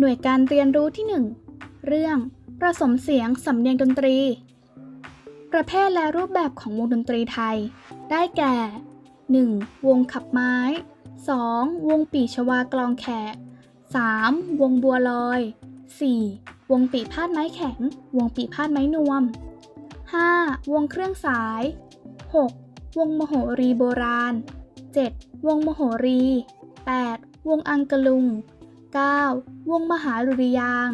หน่วยการเรียนรู้ที่ 1 เรื่องประสมเสียงสำเนียงดนตรี ประเภทและรูปแบบของวงดนตรีไทย ได้แก่ 1. วงขับไม้ 2. วงปีชวากลองแขก 3. วงบัวลอย 4. วงปีพาดไม้แข็ง วงปีพาดไม้นวม 5. วงเครื่องสาย 6. วงมโหรีโบราณ 7. วงมโหรี 8. วงอังกะลุง 9. วงมหาดุริยาง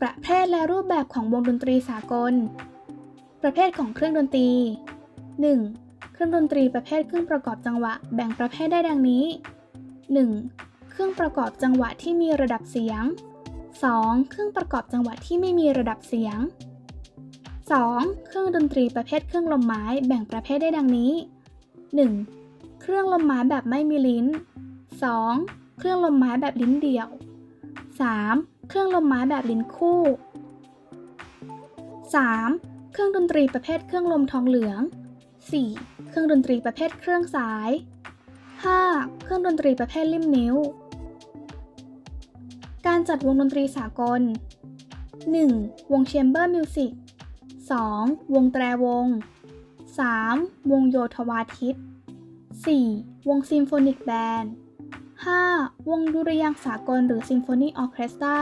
ประเภทและรูปแบบของวงดนตรีสากล ประเภทของเครื่องดนตรี 1. เครื่องดนตรีประเภทเครื่องประกอบจังหวะแบ่งประเภทได้ดังนี้ 1. เครื่องประกอบจังหวะที่มีระดับเสียง 2. เครื่องประกอบจังหวะที่ไม่มีระดับเสียง 2. เครื่องดนตรีประเภทเครื่องลมไม้แบ่งประเภทได้ดังนี้ 1. เครื่องลมไม้แบบไม่มีลิ้น 2. เครื่องลมไม้แบบลิ้นเดี่ยว 3. เครื่องลมไม้แบบลิ้นคู่ 3. เครื่องดนตรีประเภทเครื่องลมทองเหลือง 4. เครื่องดนตรีประเภทเครื่องสาย 5. เครื่องดนตรีประเภทลิ่มนิ้ว การจัดวงดนตรีสากล 1. วงแชมเบอร์มิวสิก 2. วงแตรวง 3. วงโยธวาทิต 4. วงซิมโฟนิกแบนด์ 5. วงดุริยางสากลหรือซิมโฟนีออเคสตรา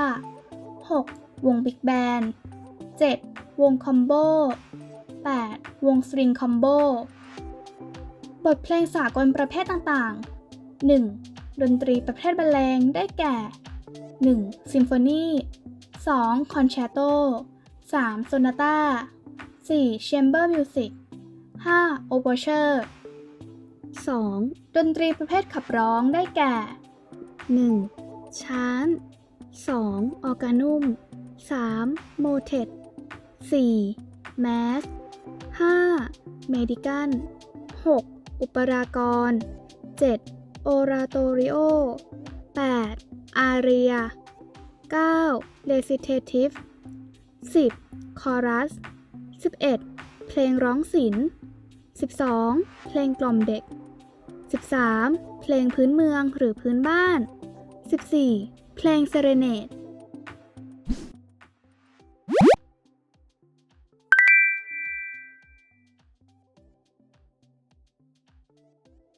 6. วงบิ๊กแบนด์ 7. วงคอมโบ 8. วงสตริงคอมโบบทเพลงสากลประเภทต่างๆ 1. ดนตรีประเภทบรรเลงได้แก่ 1. ซิมโฟนี 2. คอนแชตโต 3. โซนาต้า 4. แชมเบอร์มิวสิก 5. โอเปอร์เชอร์ 2. ดนตรีประเภทขับร้องได้แก่ 1. ช้าน 2. ออร์กานุ่ม 3. โมเทต 4. แมส 5. เมดิกัน 6. อุปรากร 7. โอราโตริโอ 8. อาเรีย 9. เลซิเททิฟ 10. คอรัส 11. เพลงร้องศิลป์ 12. เพลงกล่อมเด็ก 13. เพลงพื้นเมืองหรือพื้นบ้าน 14. เพลงเซเรเนต